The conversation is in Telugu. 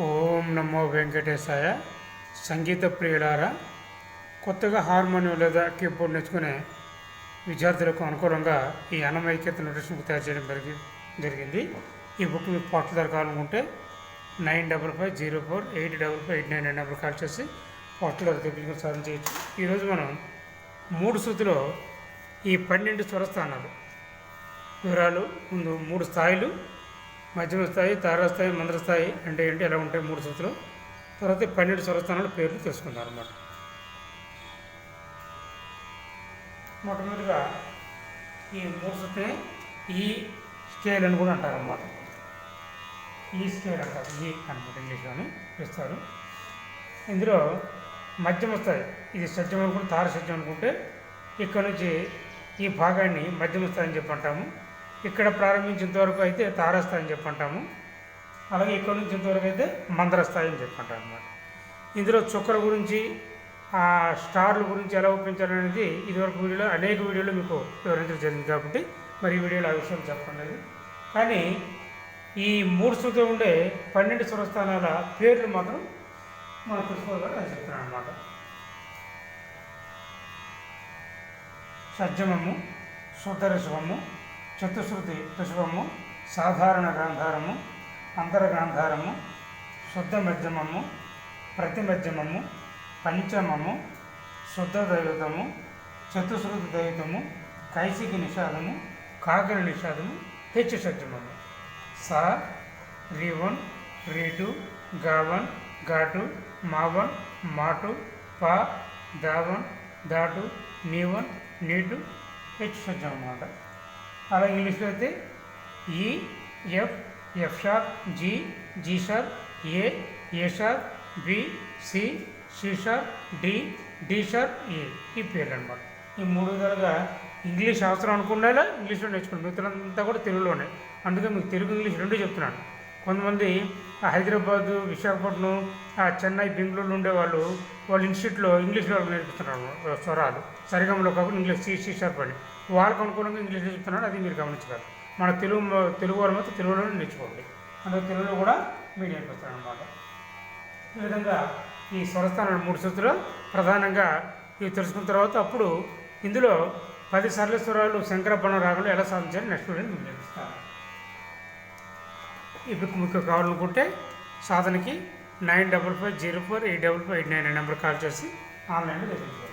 ఓం నమో వెంకటేశాయ. సంగీత ప్రియులారా కొత్తగా హార్మోనియం లేదా కీబోర్డ్ నేర్చుకునే విద్యార్థులకు అనుకూలంగా ఈ అన్నమైక్యత నోటేషన్ బుక్ తయారు చేయడం జరిగి జరిగింది. ఈ బుక్ మీకు పట్టుదల కావాలనుకుంటే nine double five zero four eight double five eight nine nine number call చేసి పట్టుదల తెప్పించుకుని సాధన చేయొచ్చు. ఈరోజు మనం మూడు శృతిలో ఈ పన్నెండు స్వరస్థానాలు వివరాలు ముందు మూడు స్థాయిలు మధ్యమ స్థాయి తారస్థాయి మందర స్థాయి అంటే ఏంటి ఎలా ఉంటాయి మూడు శృతులు తర్వాత పన్నెండు స్వరస్థానాల పేర్లు తెలుసుకుందాం అనమాట మొట్టమొదటిగా ఈ మూడు శృతిని ఈ స్కేల్ అని కూడా అంటారు ఈ స్కేల్ అంటారు. ఈ అనమాట ఇంగ్లీష్లోని పిలుస్తారు ఇందులో మధ్యమ స్థాయి ఇది సజ్జం అనుకుంటే తార సజ్జం అనుకుంటే ఇక్కడ నుంచి ఈ భాగాన్ని మధ్యమ స్థాయి అని చెప్పి అంటాము. ఇక్కడ ప్రారంభించేంత వరకు అయితే తారస్థాయి అని చెప్పంటాము. అలాగే ఇక్కడ నుంచి ఇంతవరకు అయితే మందర స్థాయి అని చెప్పంటాం అనమాట ఇందులో చుక్కల గురించి ఆ స్టార్ల గురించి ఎలా ఒప్పించాలనేది ఇదివరకు వీడియోలో అనేక వీడియోలు మీకు వివరించడం జరిగింది కాబట్టి మరి ఈ వీడియోలో ఆ విషయం చెప్పండి. కానీ ఈ మూడు స్థుతిలో ఉండే పన్నెండు స్వరస్థానాల పేర్లు మాత్రం మనం తెలుసుకోవాలి నేను చెప్తున్నాను అనమాట సజ్జమము శుద్ధ చతుశ్రుతి పుష్పము సాధారణ గాంధారము అంతర గాంధారము శుద్ధ మధ్యమము ప్రతి మధ్యమము పంచమము శుద్ధ దైవతము చతుశ్రుతి దైవతము కైసికి నిషాదము కాకర నిషాదము హెచ్చు షడ్జమము సా రీవన్ వన్ టూ గావన్ ఘాటు మావన్ మాటు పా దావన్ దాటు నీవన్ నీటు హెచ్ షడ్జం అన్నమాట అలా ఇంగ్లీష్లో అయితే ఈ F F sharp G G sharp A A sharp B C C sharp D D sharp A ఈ పేర్లు అనమాట ఈ మూడు విధాలుగా ఇంగ్లీష్ అవసరం అనుకునేలా ఇంగ్లీష్లో నేర్చుకున్నాను మిగతాదంతా కూడా తెలుగులోనే. అందుకే మీకు తెలుగు ఇంగ్లీష్ రెండు చెప్తున్నాను. కొంతమంది హైదరాబాదు విశాఖపట్నం ఆ చెన్నై బెంగళూరు ఉండే వాళ్ళు వాళ్ళ ఇన్స్టిట్యూట్లో ఇంగ్లీష్లో నేర్పిస్తున్నారు ఆ స్వరాలు. సరిగమలో కాకుండా ఇంగ్లీష్ సి సి షార్ప్ అని. వాళ్ళకు అనుకూలంగా ఇంగ్లీష్ నేర్చుకున్నాడు అది మీరు గమనించగలరు. మన తెలుగు తెలుగు వారు మాత్రం తెలుగులోనే నేర్చుకోండి అందులో తెలుగులో కూడా మీరు నేర్పిస్తారు అనమాట ఈ విధంగా ఈ స్వరస్థానాలు మూడు శృతులు ప్రధానంగా ఇవి తెలుసుకున్న తర్వాత అప్పుడు ఇందులో పది సరళ స్వరాలు శంకరపణ రాగంలో ఎలా సాధించాలి నెక్స్ట్ వీడియో మీరు నేర్పిస్తాను ఇప్పుడు మీకు కావాలనుకుంటే సాధనకి nine double five zero four eight double five eight nine number call చేసి ఆన్లైన్లో తెప్పించుకోవాలి